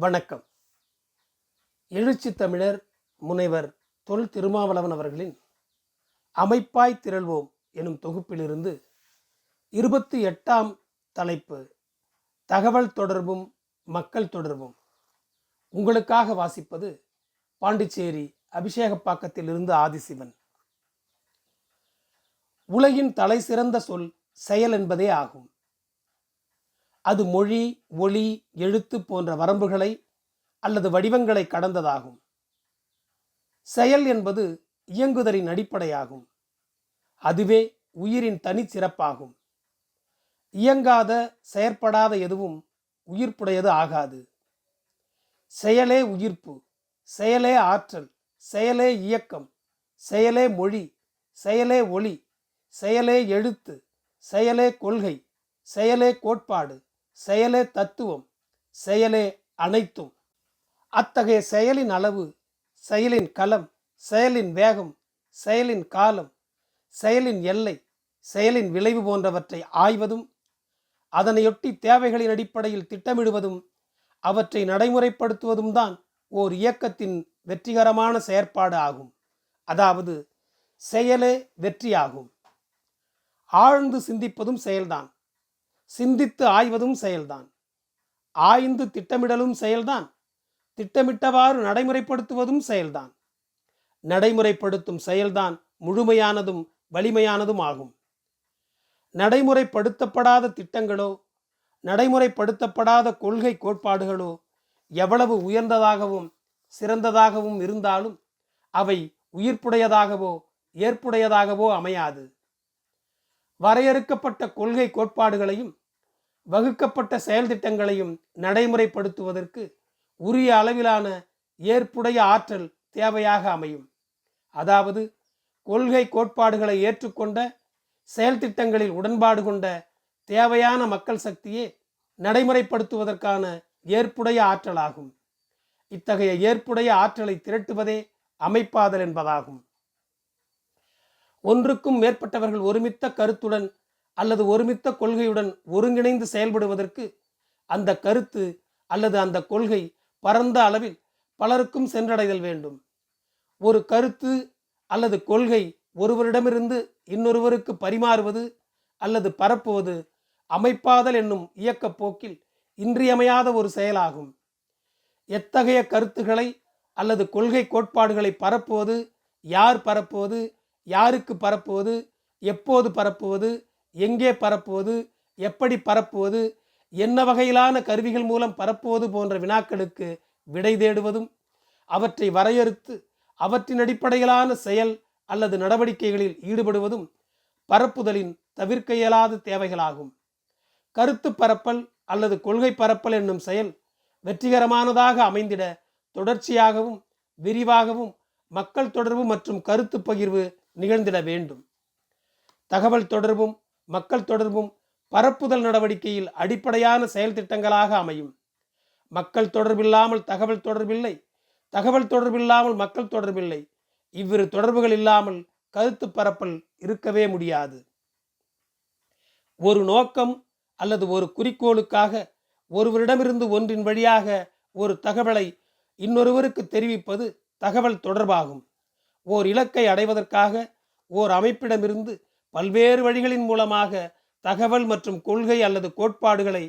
வணக்கம். எழுச்சி தமிழர் முனைவர் தொல் திருமாவளவன் அவர்களின் அமைப்பாய் திரள்வோம் எனும் தொகுப்பிலிருந்து இருபத்தி எட்டாம் தலைப்பு தகவல் தொடர்பும் மக்கள் தொடர்பும் உங்களுக்காக வாசிப்பது பாண்டிச்சேரி அபிஷேகப்பாக்கத்திலிருந்து ஆதிசிவன். உலகின் தலை சிறந்த சொல் செயல் என்பதே ஆகும். அது மொழி ஒளி எழுத்து போன்ற வரம்புகளை அல்லது வடிவங்களை கடந்ததாகும். செயல் என்பது இயங்குதலின் அடிப்படையாகும். அதுவே உயிரின் தனிச்சிறப்பாகும் இயங்காத செயற்படாத எதுவும் உயிர்ப்புடையது ஆகாது. செயலே உயிர்ப்பு செயலே ஆற்றல் செயலே இயக்கம் செயலே மொழி செயலே ஒளி செயலே எழுத்து செயலே கொள்கை செயலே கோட்பாடு. செயலே தத்துவம் செயலே அனைத்தும். அத்தகைய செயலின் அளவு செயலின் களம் செயலின் வேகம் செயலின் காலம் செயலின் எல்லை செயலின் விளைவு போன்றவற்றை ஆய்வதும் அதனையொட்டி தேவைகளின் அடிப்படையில் திட்டமிடுவதும் அவற்றை நடைமுறைப்படுத்துவதும் தான் ஓர் இயக்கத்தின் வெற்றிகரமான செயற்பாடு ஆகும். அதாவது செயலே வெற்றியாகும். ஆழ்ந்து சிந்திப்பதும் செயல்தான். சிந்தித்து ஆய்வதும் செயல்தான். ஆய்ந்து திட்டமிடலும் செயல்தான். திட்டமிட்டவாறு நடைமுறைப்படுத்துவதும் செயல்தான். நடைமுறைப்படுத்தும் செயல்தான் முழுமையானதும் வலிமையானதும் ஆகும். நடைமுறைப்படுத்தப்படாத திட்டங்களோ நடைமுறைப்படுத்தப்படாத கொள்கை கோட்பாடுகளோ எவ்வளவு உயர்ந்ததாகவும் சிறந்ததாகவும் இருந்தாலும் அவை உயிர்ப்புடையதாகவோ ஏற்புடையதாகவோ அமையாது. வரையறுக்கப்பட்ட கொள்கை கோட்பாடுகளையும் வகுக்கப்பட்ட செயல் திட்டங்களையும் நடைமுறைப்படுத்துவதற்கு உரிய அளவிலான ஏற்புடைய ஆற்றல் தேவையாக அமையும். அதாவது கொள்கை கோட்பாடுகளை ஏற்றுக்கொண்ட செயல் திட்டங்களில் உடன்பாடு கொண்ட தேவையான மக்கள் சக்தியே நடைமுறைப்படுத்துவதற்கான ஏற்புடைய ஆற்றலாகும். இத்தகைய ஏற்புடைய ஆற்றலை திரட்டுவதே அமைப்பாதல் என்பதாகும். ஒன்றுக்கும் மேற்பட்டவர்கள் ஒருமித்த கருத்துடன் அல்லது ஒருமித்த கொள்கையுடன் ஒருங்கிணைந்து செயல்படுவதற்கு அந்த கருத்து அல்லது அந்த கொள்கை பரந்த அளவில் பலருக்கும் சென்றடைதல் வேண்டும். ஒரு கருத்து அல்லது கொள்கை ஒருவரிடமிருந்து இன்னொருவருக்கு பரிமாறுவது அல்லது பரப்புவது அமைப்பாதல் என்னும் இயக்கப் போக்கில் இன்றியமையாத ஒரு செயலாகும். எத்தகைய கருத்துக்களை அல்லது கொள்கை கோட்பாடுகளை பரப்புவது யார் பரப்புவது யாருக்கு பரப்புவது எப்போது பரப்புவது எங்கே பரப்புவது எப்படி பரப்புவது என்ன வகையிலான கருவிகள் மூலம் பரப்புவது போன்ற வினாக்களுக்கு விடை தேடுவதும் அவற்றை வரையறுத்து அவற்றின் அடிப்படையிலான செயல் அல்லது நடவடிக்கைகளில் ஈடுபடுவதும் பரப்புதலின் தவிர்க்க இயலாத தேவைகளாகும். கருத்து பரப்பல் அல்லது கொள்கை பரப்பல் என்னும் செயல் வெற்றிகரமானதாக அமைந்திட தொடர்ச்சியாகவும் விரிவாகவும் மக்கள் தொடர்பு மற்றும் கருத்து பகிர்வு நிகழ்ந்திட வேண்டும். தகவல் தொடர்பும் மக்கள் தொடர்பும் பரப்புதல் நடவடிக்கையில் அடிப்படையான செயல் திட்டங்களாக அமையும். மக்கள் தொடர்பில்லாமல் தகவல் தொடர்பில்லை தகவல் தொடர்பில்லாமல் மக்கள் தொடர்பில்லை. இவ்விரு தொடர்புகள் இல்லாமல் கருத்து பரப்பல் இருக்கவே முடியாது. ஒரு நோக்கம் அல்லது ஒரு குறிக்கோளுக்காக ஒருவரிடமிருந்து ஒன்றின் வழியாக ஒரு தகவலை இன்னொருவருக்கு தெரிவிப்பது தகவல் தொடர்பாகும். ஓர் இலக்கை அடைவதற்காக ஓர் அமைப்பிடமிருந்து பல்வேறு வழிகளின் மூலமாக தகவல் மற்றும் கொள்கை அல்லது கோட்பாடுகளை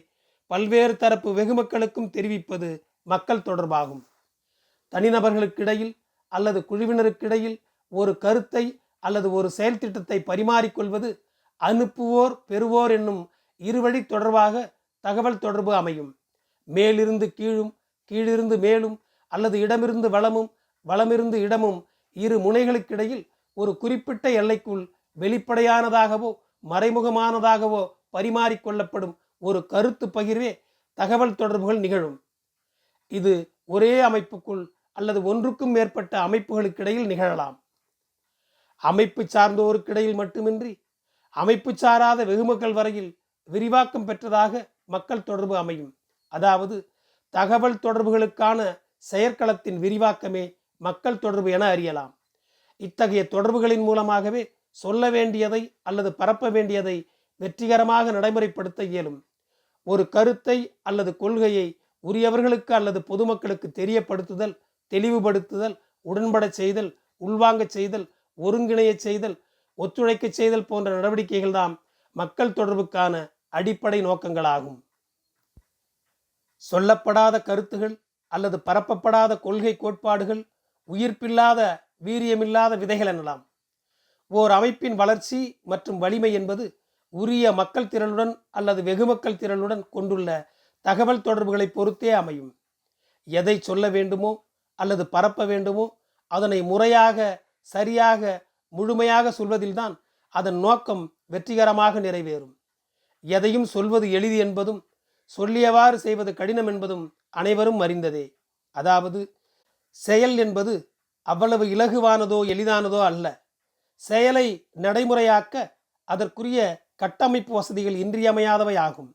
பல்வேறு தரப்பு வெகுமக்களுக்கும் தெரிவிப்பது மக்கள் தொடர்பாகும். தனிநபர்களுக்கிடையில் அல்லது குழுவினருக்கிடையில் ஒரு கருத்தை அல்லது ஒரு செயல் திட்டத்தை பரிமாறிக்கொள்வது அனுப்புவோர் பெறுவோர் என்னும் இருவழி தொடர்பாக தகவல் தொடர்பு அமையும். மேலிருந்து கீழும் கீழிருந்து மேலும் அல்லது இடமிருந்து வளமும் வளமிருந்து இடமும் இரு முனைகளுக்கிடையில் ஒரு குறிப்பிட்ட எல்லைக்குள் வெளிப்படையானதாகவோ மறைமுகமானதாகவோ பரிமாறிக்கொள்ளப்படும் ஒரு கருத்து பகிர்வே தகவல் தொடர்புகள் நிகழும். இது ஒரே அமைப்புக்குள் அல்லது ஒன்றுக்கும் மேற்பட்ட அமைப்புகளுக்கிடையில் நிகழலாம். அமைப்பு சார்ந்தோருக்கிடையில் மட்டுமின்றி அமைப்பு சாராத வெகுமக்கள் வரையில் விரிவாக்கம் பெற்றதாக மக்கள் தொடர்பு அமையும். அதாவது தகவல் தொடர்புகளுக்கான செயற்களத்தின் விரிவாக்கமே மக்கள் தொடர்பு என அறியலாம். இத்தகைய தொடர்புகளின் மூலமாகவே சொல்ல வேண்டியதை அல்லது பரப்ப வேண்டியதை வெற்றிகரமாக நடைமுறைப்படுத்த இயலும். ஒரு கருத்தை அல்லது கொள்கையை உரியவர்களுக்கு அல்லது பொதுமக்களுக்கு தெரியப்படுத்துதல் தெளிவுபடுத்துதல் உடன்படச் செய்தல் உள்வாங்கச் செய்தல் ஒருங்கிணையச் செய்தல் ஒத்துழைக்கச் செய்தல் போன்ற நடவடிக்கைகள் தான் மக்கள் தொடர்புக்கான அடிப்படை நோக்கங்களாகும். சொல்லப்படாத கருத்துகள் அல்லது பரப்பப்படாத கொள்கை கோட்பாடுகள் உயிர்ப்பில்லாத வீரியமில்லாத விதைகள் எனலாம். ஓர் அமைப்பின் வளர்ச்சி மற்றும் வலிமை என்பது உரிய மக்கள் திரளுடன் அல்லது வெகுமக்கள் திரளுடன் கொண்டுள்ள தகவல் தொடர்புகளை பொறுத்தே அமையும். எதை சொல்ல வேண்டுமோ அல்லது பரப்ப வேண்டுமோ அதனை முறையாக சரியாக முழுமையாக சொல்வதில்தான் அதன் நோக்கம் வெற்றிகரமாக நிறைவேறும். எதையும் சொல்வது எளிது என்பதும் சொல்லியவாறு செய்வது கடினம் என்பதும் அனைவரும் அறிந்ததே. அதாவது செயல் என்பது அவ்வளவு இலகுவானதோ எளிதானதோ அல்ல. செயலை நடைமுறையாக்க அதற்குரிய கட்டமைப்பு வசதிகள் இன்றியமையாதவை ஆகும்.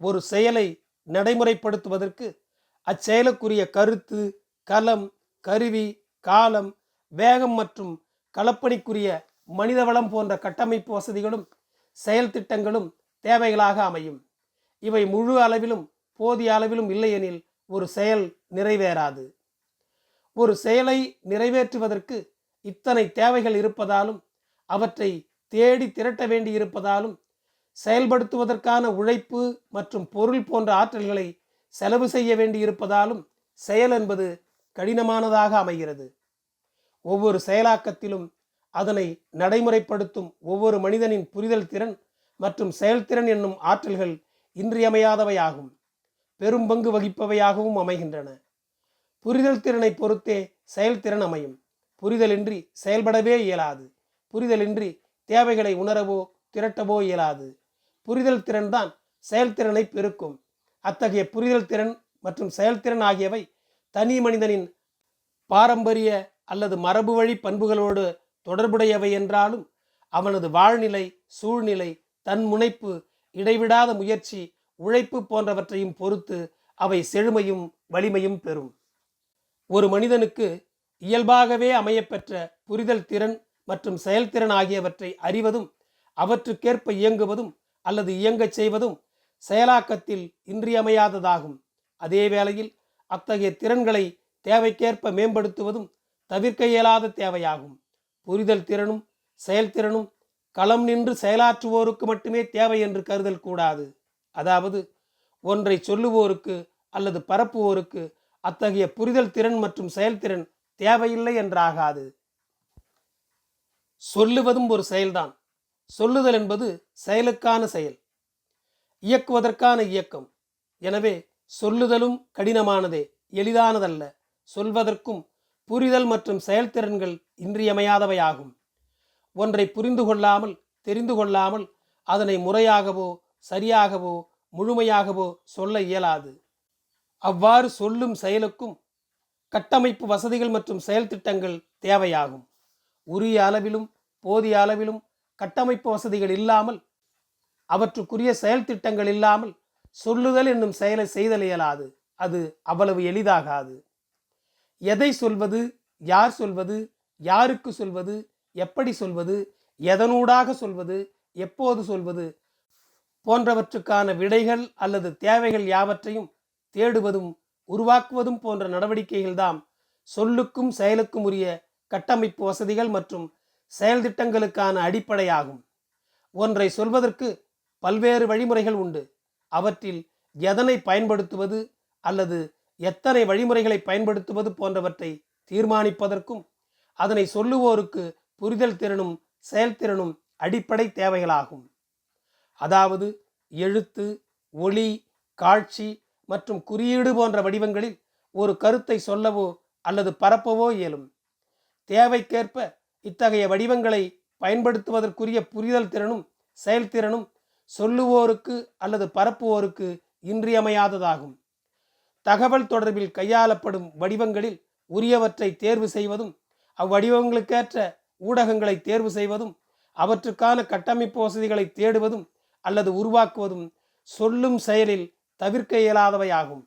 ஒரு செயலை நடைமுறைப்படுத்துவதற்கு அச்செயலுக்குரிய கருத்து கலம் கருவி காலம் வேகம் மற்றும் களப்பணிக்குரிய மனிதவளம் போன்ற கட்டமைப்பு வசதிகளும் செயல் திட்டங்களும் தேவைகளாக அமையும். இவை முழு அளவிலும் போதிய அளவிலும் இல்லையெனில் ஒரு செயல் நிறைவேறாது. ஒரு செயலை நிறைவேற்றுவதற்கு இத்தனை தேவைகள் இருப்பதாலும் அவற்றை தேடி திரட்ட வேண்டி இருப்பதாலும் செயல்படுத்துவதற்கான உழைப்பு மற்றும் பொருள் போன்ற ஆற்றல்களை செலவு செய்ய வேண்டி இருப்பதாலும் செயல் என்பது கடினமானதாக அமைகிறது. ஒவ்வொரு செயலாக்கத்திலும் அதனை நடைமுறைப்படுத்தும் ஒவ்வொரு மனிதனின் புரிதல் திறன் மற்றும் செயல்திறன் என்னும் ஆற்றல்கள் இன்றியமையாதவையாகும். பெரும் பங்கு வகிப்பவையாகவும் அமைகின்றன. புரிதல் திறனை பொறுத்தே செயல்திறன் அமையும். புரிதலின்றி செயல்படவே இயலாது. புரிதலின்றி தேவைகளை உணரவோ திரட்டவோ இயலாது. புரிதல் திறன்தான் செயல்திறனை பெருக்கும். அத்தகைய புரிதல் திறன் மற்றும் செயல்திறன் ஆகியவை தனி மனிதனின் பாரம்பரிய அல்லது மரபு வழி பண்புகளோடு தொடர்புடையவை என்றாலும் அவனது வாழ்நிலை சூழ்நிலை தன் முனைப்பு இடைவிடாத முயற்சி உழைப்பு போன்றவற்றையும் பொறுத்து அவை செழுமையும் வலிமையும் பெறும். ஒரு மனிதனுக்கு இயல்பாகவே அமையப்பெற்ற புரிதல் திறன் மற்றும் செயல்திறன் ஆகியவற்றை அறிவதும் அவற்றுக்கேற்ப இயங்குவதும் அல்லது இயங்கச் செய்வதும் செயலாக்கத்தில் இன்றியமையாததாகும். அதே வேளையில் அத்தகைய திறன்களை தேவைக்கேற்ப மேம்படுத்துவதும் தவிர்க்க இயலாத தேவையாகும். புரிதல் திறனும் செயல்திறனும் களம் நின்று செயலாற்றுவோருக்கு மட்டுமே தேவை என்று கருதல் கூடாது. அதாவது ஒன்றை சொல்லுவோருக்கு அல்லது பரப்புவோருக்கு அத்தகைய புரிதல் திறன் மற்றும் செயல்திறன் தேவையில்லை என்றாகாது. சொல்லுவதும் ஒரு செயல்தான். சொல்லுதல் என்பது செயலுக்கான செயல். இயக்குவதற்கான இயக்கம். எனவே சொல்லுதலும் கடினமானதே எளிதானதல்ல. சொல்வதற்கும் புரிதல் மற்றும் செயல்திறன்கள் இன்றியமையாதவையாகும். ஒன்றை புரிந்து கொள்ளாமல் தெரிந்து கொள்ளாமல் அதனை முறையாகவோ சரியாகவோ முழுமையாகவோ சொல்ல இயலாது. அவ்வாறு சொல்லும் செயலுக்கும் கட்டமைப்பு வசதிகள் மற்றும் செயல் திட்டங்கள் தேவையாகும். உரிய அளவிலும் போதிய அளவிலும் கட்டமைப்பு வசதிகள் இல்லாமல் அவற்றுக்குரிய செயல் திட்டங்கள் இல்லாமல் சொல்லுதல் என்னும் செயலை செய்தல் இயலாது. அது அவ்வளவு எளிதாகாது. எதை சொல்வது யார் சொல்வது யாருக்கு சொல்வது எப்படி சொல்வது எதனூடாக சொல்வது எப்போது சொல்வது போன்றவற்றுக்கான விடைகள் அல்லது தேவைகள் யாவற்றையும் தேடுவதும் உருவாக்குவதும் போன்ற நடவடிக்கைகள்தாம் சொல்லுக்கும் செயலுக்கும் உரிய கட்டமைப்பு வசதிகள் மற்றும் செயல் திட்டங்களுக்கான அடிப்படையாகும். ஒன்றை சொல்வதற்கு பல்வேறு வழிமுறைகள் உண்டு. அவற்றில் எதனை பயன்படுத்துவது அல்லது எத்தனை வழிமுறைகளை பயன்படுத்துவது போன்றவற்றை தீர்மானிப்பதற்கும் அதனை சொல்லுவோருக்கு புரிதல் திறனும் செயல்திறனும் அடிப்படை தேவைகளாகும். அதாவது எழுத்து ஒளி காட்சி மற்றும் குறியீடு போன்ற வடிவங்களில் ஒரு கருத்தை சொல்லவோ அல்லது பரப்பவோ இயலும். தேவைக்கேற்ப இத்தகைய வடிவங்களை பயன்படுத்துவதற்குரிய புரிதல் திறனும் செயல்திறனும் சொல்லுவோருக்கு அல்லது பரப்புவோருக்கு இன்றியமையாததாகும். தகவல் தொடர்பில் கையாளப்படும் வடிவங்களில் உரியவற்றை தேர்வு செய்வதும் அவ்வடிவங்களுக்கேற்ற ஊடகங்களை தேர்வு செய்வதும் அவற்றுக்கான கட்டமைப்பு வசதிகளை தேடுவதும் அல்லது உருவாக்குவதும் சொல்லும் செயலில் தவிர்க்க இயலாதவையாகும்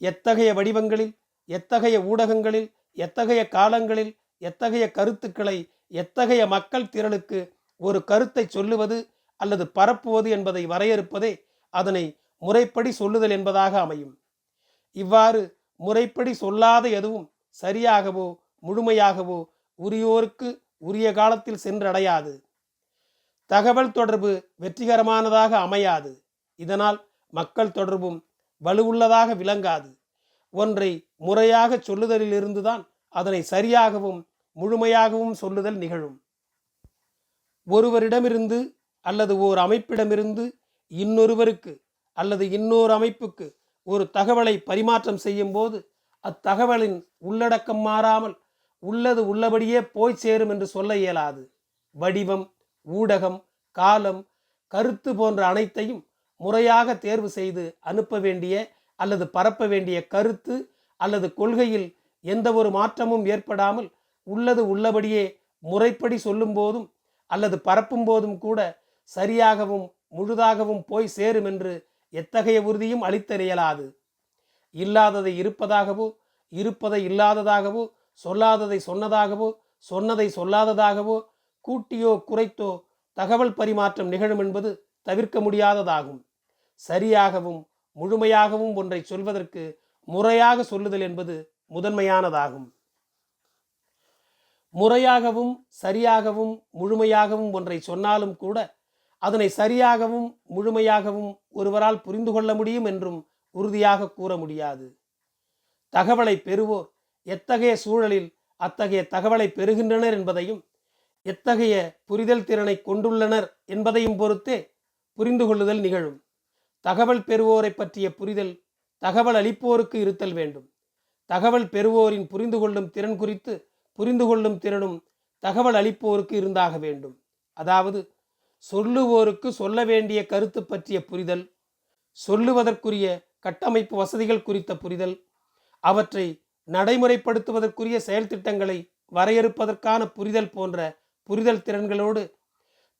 எத்தகைய வடிவங்களில் எத்தகைய ஊடகங்களில் எத்தகைய காலங்களில் எத்தகைய கருத்துக்களை எத்தகைய மக்கள் திரளுக்கு ஒரு கருத்தை சொல்லுவது அல்லது பரப்புவது என்பதை வரையறுப்பதே அதனை முறைப்படி சொல்லுதல் என்பதாக அமையும். இவ்வாறு முறைப்படி சொல்லாத எதுவும் சரியாகவோ முழுமையாகவோ உரியோருக்கு உரிய காலத்தில் சென்றடையாது. தகவல் தொடர்பு வெற்றிகரமானதாக அமையாது. இதனால் மக்கள் தொடர்பும் வலுவுள்ளதாக விளங்காது. ஒன்றை முறையாக சொல்லுதலிலிருந்துதான் அதனை சரியாகவும் முழுமையாகவும் சொல்லுதல் நிகழும். ஒருவரிடமிருந்து அல்லது ஓர் அமைப்பிடமிருந்து இன்னொருவருக்கு அல்லது இன்னொரு அமைப்புக்கு ஒரு தகவலை பரிமாற்றம் செய்யும் போது அத்தகவலின் உள்ளடக்கம் மாறாமல் உள்ளது உள்ளபடியே போய் சேரும் என்று சொல்ல இயலாது. வடிவம் ஊடகம் காலம் கருத்து போன்ற அனைத்தையும் முறையாக தேர்வு செய்து அனுப்ப வேண்டிய அல்லது பரப்ப வேண்டிய கருத்து அல்லது கொள்கையில் எந்த ஒரு மாற்றமும் ஏற்படாமல் உள்ளது உள்ளபடியே முறைப்படி சொல்லும் போதும் அல்லது பரப்பும் போதும் கூட சரியாகவும் முழுதாகவும் போய் சேரும் என்று எத்தகைய உறுதியும் அளித்தறியலாது. இல்லாததை இருப்பதாகவோ இருப்பதை இல்லாததாகவோ சொல்லாததை சொன்னதாகவோ சொன்னதை சொல்லாததாகவோ கூட்டியோ குறைத்தோ தகவல் பரிமாற்றம் நிகழும் என்பது தவிர்க்க முடியாததாகும். சரியாகவும் முழுமையாகவும் ஒன்றை சொல்வதற்கு முறையாக சொல்லுதல் என்பது முதன்மையானதாகும். முறையாகவும் சரியாகவும் முழுமையாகவும் ஒன்றை சொன்னாலும் கூட அதனை சரியாகவும் முழுமையாகவும் ஒருவரால் புரிந்து கொள்ள முடியும் என்றும் உறுதியாக கூற முடியாது. தகவலை பெறுவோர் எத்தகைய சூழலில் அத்தகைய தகவலை பெறுகின்றனர் என்பதையும் எத்தகைய புரிதல் திறனை கொண்டுள்ளனர் என்பதையும் பொறுத்தே புரிந்து கொள்ளுதல் நிகழும். தகவல் பெறுவோரை பற்றிய புரிதல் தகவல் அளிப்போருக்கு இருத்தல் வேண்டும். தகவல் பெறுவோரின் புரிந்து கொள்ளும் திறன் குறித்து புரிந்து கொள்ளும் திறனும் தகவல் அளிப்போருக்கு இருந்தாக வேண்டும். அதாவது சொல்லுவோருக்கு சொல்ல வேண்டிய கருத்து பற்றிய புரிதல் சொல்லுவதற்குரிய கட்டமைப்பு வசதிகள் குறித்த புரிதல் அவற்றை நடைமுறைப்படுத்துவதற்குரிய செயல்திட்டங்களை வரையறுப்பதற்கான புரிதல் போன்ற புரிதல் திறன்களோடு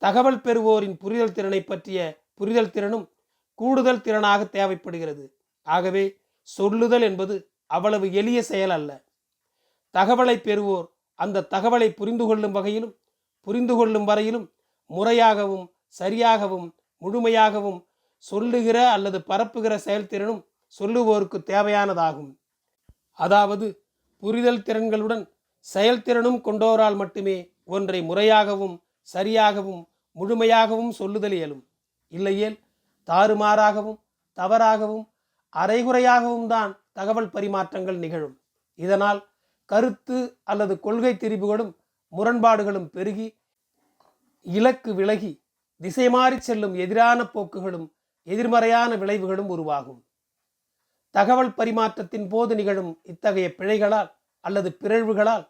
தகவல் பெறுவோரின் புரிதல் திறனை பற்றிய புரிதல் திறனும் கூடுதல் திறனாக தேவைப்படுகிறது. ஆகவே சொல்லுதல் என்பது அவ்வளவு எளிய செயல் அல்ல. தகவலை பெறுவோர் அந்த தகவலை புரிந்து கொள்ளும் வகையிலும் புரிந்து கொள்ளும் வரையிலும் முறையாகவும் சரியாகவும் முழுமையாகவும் சொல்லுகிற அல்லது பரப்புகிற செயல்திறனும் சொல்லுவோருக்கு தேவையானதாகும். அதாவது புரிதல் திறன்களுடன் செயல்திறனும் கொண்டோரால் மட்டுமே ஒன்றை முறையாகவும் சரியாகவும் முழுமையாகவும் சொல்லுதல் இயலும். இல்லையேல் தாறுமாறாகவும் தவறாகவும் அரைகுறையாகவும் தான் தகவல் பரிமாற்றங்கள் நிகழும். இதனால் கருத்து அல்லது கொள்கை திரிபுகளும் முரண்பாடுகளும் பெருகி இலக்கு விலகி திசை மாறி செல்லும் எதிரான போக்குகளும் எதிர்மறையான விளைவுகளும் உருவாகும். தகவல் பரிமாற்றத்தின் போது நிகழும் இத்தகைய பிழைகளால் அல்லது பிறழ்வுகளால்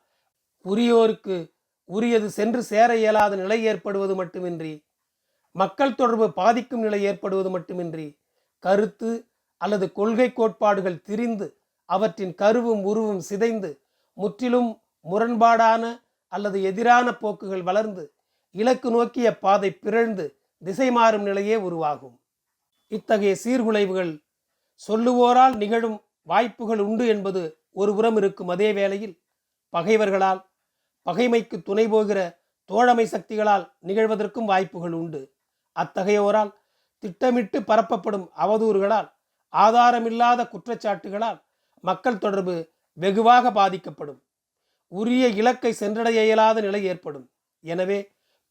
உரியோருக்கு உரியது சென்று சேர இயலாத நிலை ஏற்படுவது மட்டுமின்றி மக்கள் தொடர்பு பாதிக்கும் நிலை ஏற்படுவது மட்டுமின்றி கருத்து அல்லது கொள்கை கோட்பாடுகள் திரிந்து அவற்றின் கருவும் உருவும் சிதைந்து முற்றிலும் முரண்பாடான அல்லது எதிரான போக்குகள் வளர்ந்து இலக்கு நோக்கிய பாதை பிறழ்ந்து திசை மாறும் நிலையே உருவாகும். இத்தகைய சீர்குலைவுகள் சொல்லுவோரால் நிகழும் வாய்ப்புகள் உண்டு என்பது ஒருபுறம் இருக்கும் அதே வேளையில் பகைவர்களால் பகைமைக்கு துணை போகிற தோழமை சக்திகளால் நிகழ்வதற்கும் வாய்ப்புகள் உண்டு. அத்தகையோரால் திட்டமிட்டு பரப்பப்படும் அவதூறுகளால் ஆதாரமில்லாத குற்றச்சாட்டுகளால் மக்கள் தொடர்பு வெகுவாக பாதிக்கப்படும். உரிய இலக்கை சென்றடைய இயலாத நிலை ஏற்படும். எனவே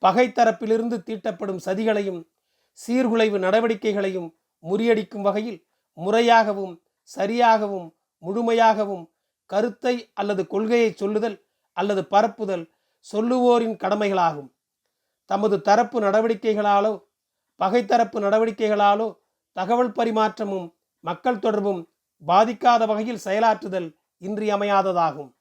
பகைத்தரப்பிலிருந்து தீட்டப்படும் சதிகளையும் சீர்குலைவு நடவடிக்கைகளையும் முறியடிக்கும் வகையில் முறையாகவும் சரியாகவும் முழுமையாகவும் கருத்தை அல்லது கொள்கையை சொல்லுதல் அல்லது பரப்புதல் சொல்லுவோரின் கடமைகளாகும். தமது தரப்பு நடவடிக்கைகளாலோ பகைத்தரப்பு நடவடிக்கைகளாலோ தகவல் பரிமாற்றமும் மக்கள் தொடர்பும் பாதிக்காத வகையில் செயலாற்றுதல் இன்றியமையாததாகும்.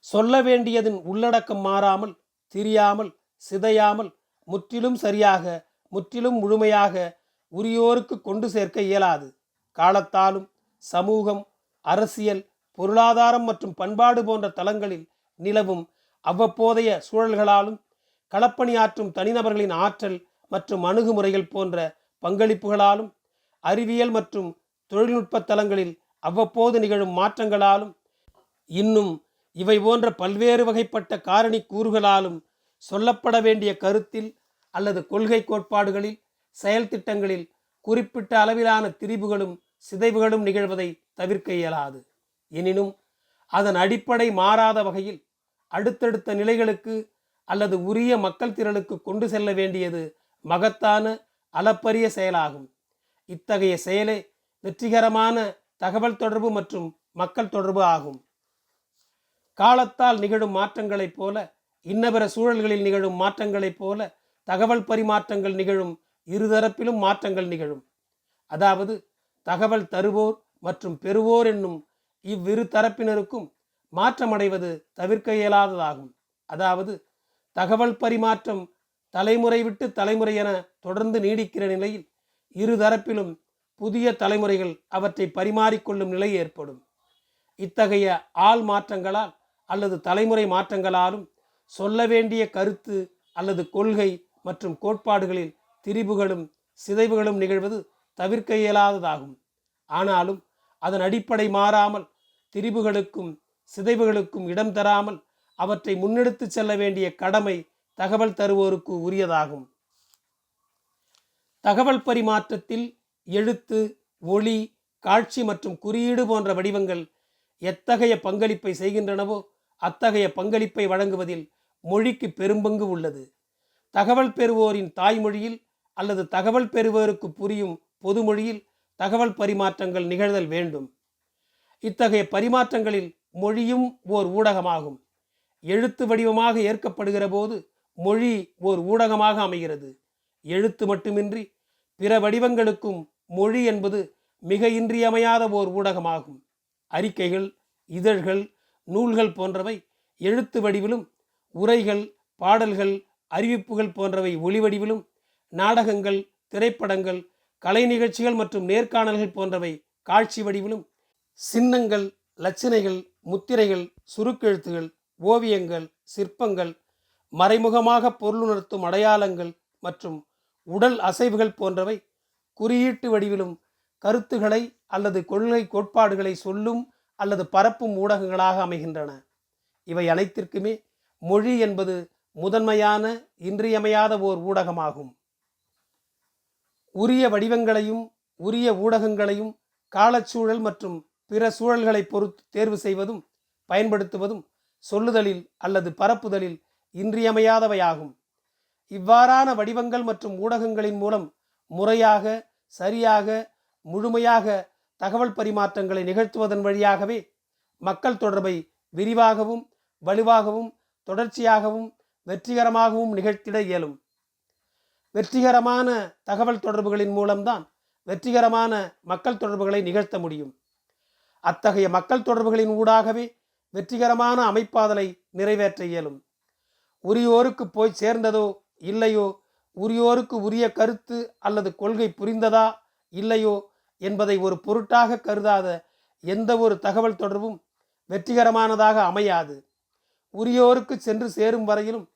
சொல்ல வேண்டியதன் உள்ளடக்கம் மாறாமல் திரியாமல் சிதையாமல் முற்றிலும் சரியாக முற்றிலும் முழுமையாக உரியோருக்கு கொண்டு சேர்க்க இயலாது. காலத்தாலும் சமூகம் அரசியல் பொருளாதாரம் மற்றும் பண்பாடு போன்ற தளங்களில் நிலவும் அவ்வப்போதைய சூழல்களாலும் களப்பணியாற்றும் தனிநபர்களின் ஆற்றல் மற்றும் அணுகுமுறைகள் போன்ற பங்களிப்புகளாலும் அறிவியல் மற்றும் தொழில்நுட்ப தளங்களில் அவ்வப்போது நிகழும் மாற்றங்களாலும் இன்னும் இவை போன்ற பல்வேறு வகைப்பட்ட காரணி கூறுகளாலும் சொல்லப்பட வேண்டிய கருத்தில் அல்லது கொள்கை கோட்பாடுகளில் செயல் திட்டங்களில் குறிப்பிட்ட அளவிலான திரிபுகளும் சிதைவுகளும் நிகழ்வதை தவிர்க்க இயலாது. எனினும் அதன் அடிப்படை மாறாத வகையில் அடுத்தடுத்த நிலைகளுக்கு அல்லது உரிய மக்கள் திரளுக்கு கொண்டு செல்ல வேண்டியது மகத்தான அளப்பரிய செயலாகும். இத்தகைய செயலே வெற்றிகரமான தகவல் தொடர்பு மற்றும் மக்கள் தொடர்பு ஆகும். காலத்தால் நிகழும் மாற்றங்களைப் போல இன்னபிற சூழல்களில் நிகழும் மாற்றங்களைப் போல தகவல் பரிமாற்றங்கள் நிகழும் இருதரப்பிலும் மாற்றங்கள் நிகழும். அதாவது தகவல் தருவோர் மற்றும் பெறுவோர் என்னும் இவ்விரு தரப்பினருக்கும் மாற்றமடைவது தவிர்க்க இயலாததாகும். அதாவது தகவல் பரிமாற்றம் தலைமுறை விட்டு தலைமுறை என தொடர்ந்து நீடிக்கிற நிலையில் இரு தரப்பிலும் புதிய தலைமுறைகள் அவற்றை பரிமாறிக்கொள்ளும் நிலை ஏற்படும். இத்தகைய ஆள் மாற்றங்களால் அல்லது தலைமுறை மாற்றங்களாலும் சொல்ல வேண்டிய கருத்து அல்லது கொள்கை மற்றும் கோட்பாடுகளில் திரிபுகளும் சிதைவுகளும் நிகழ்வது தவிர்க்க இயலாததாகும். ஆனாலும் அதன் அடிப்படை மாறாமல் திரிபுகளுக்கும் சிதைவுகளுக்கும் இடம் தராமல் அவற்றை முன்னெடுத்து செல்ல வேண்டிய கடமை தகவல் தருவோருக்கு உரியதாகும். தகவல் பரிமாற்றத்தில் எழுத்து ஒளி காட்சி மற்றும் குறியீடு போன்ற வடிவங்கள் எத்தகைய பங்களிப்பை செய்கின்றனவோ அத்தகைய பங்களிப்பை வழங்குவதில் மொழிக்கு பெரும்பங்கு உள்ளது. தகவல் பெறுவோரின் தாய்மொழியில் அல்லது தகவல் பெறுவோருக்கு புரியும் பொதுமொழியில் தகவல் பரிமாற்றங்கள் நிகழ்தல் வேண்டும். இத்தகைய பரிமாற்றங்களில் மொழியும் ஓர் ஊடகமாகும். எழுத்து வடிவமாக ஏற்கப்படுகிற போது மொழி ஓர் ஊடகமாக அமைகிறது. எழுத்து மட்டுமின்றி பிற வடிவங்களுக்கும் மொழி என்பது மிக இன்றியமையாத ஓர் ஊடகமாகும். அறிக்கைகள் இதழ்கள் நூல்கள் போன்றவை எழுத்து வடிவிலும் உரைகள் பாடல்கள் அறிவிப்புகள் போன்றவை ஒளி வடிவிலும் நாடகங்கள் திரைப்படங்கள் கலை நிகழ்ச்சிகள் மற்றும் நேர்காணல்கள் போன்றவை காட்சி வடிவிலும் சின்னங்கள் லட்சணைகள் முத்திரைகள் சுருக்கெழுத்துகள் ஓவியங்கள் சிற்பங்கள் மறைமுகமாக பொருளுணர்த்தும் அடையாளங்கள் மற்றும் உடல் அசைவுகள் போன்றவை குறியீட்டு வடிவிலும் கருத்துகளை அல்லது கொள்கை கோட்பாடுகளை சொல்லும் அல்லது பரப்பும் ஊடகங்களாக அமைகின்றன. இவை அனைத்திற்குமே மொழி என்பது முதன்மையான இன்றியமையாத ஓர் ஊடகமாகும். உரிய வடிவங்களையும் உரிய ஊடகங்களையும் காலச்சூழல் மற்றும் பிற சூழல்களை பொறுத்து தேர்வு செய்வதும் பயன்படுத்துவதும் சொல்லுதலில் அல்லது பரப்புதலில் இன்றியமையாதவையாகும். இவ்வாறான வடிவங்கள் மற்றும் ஊடகங்களின் மூலம் முறையாக சரியாக முழுமையாக தகவல் பரிமாற்றங்களை நிகழ்த்துவதன் வழியாகவே மக்கள் தொடர்பை விரிவாகவும் வலுவாகவும் தொடர்ச்சியாகவும் வெற்றிகரமாகவும் நிகழ்த்திட இயலும். வெற்றிகரமான தகவல் தொடர்புகளின் மூலம்தான் வெற்றிகரமான மக்கள் தொடர்புகளை நிகழ்த்த முடியும். அத்தகைய மக்கள் தொடர்புகளின் ஊடாகவே வெற்றிகரமான அமைப்பாதலை நிறைவேற்ற இயலும். உரியோருக்கு போய் சேர்ந்ததோ இல்லையோ? உரியோருக்கு உரிய கருத்து அல்லது கொள்கை புரிந்ததா இல்லையோ? என்பதை ஒரு பொருட்டாக கருதாத எந்த ஒரு தகவல் தொடர்பும் வெற்றிகரமானதாக அமையாது. உரியோருக்கு சென்று சேரும் வரையிலும்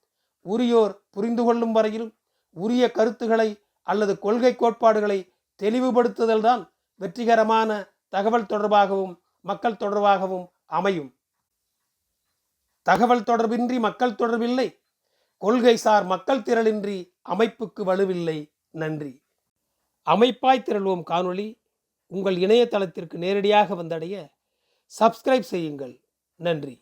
உரியோர் புரிந்து கொள்ளும் வரையிலும் உரிய கருத்துக்களை அல்லது கொள்கை கோட்பாடுகளை தெளிவுபடுத்துதல்தான் வெற்றிகரமான தகவல் தொடர்பாகவும் மக்கள் தொடர்பாகவும் அமையும். தகவல் தொடர்பின்றி மக்கள் தொடர்பில்லை. கொள்கை சார் மக்கள் திரளின்றி அமைப்புக்கு வலுவில்லை. நன்றி. அமைப்பாய் திரள்வோம் காணொளி. உங்கள் இணையதளத்திற்கு நேரடியாக வந்தடைய சப்ஸ்கிரைப் செய்யுங்கள். நன்றி.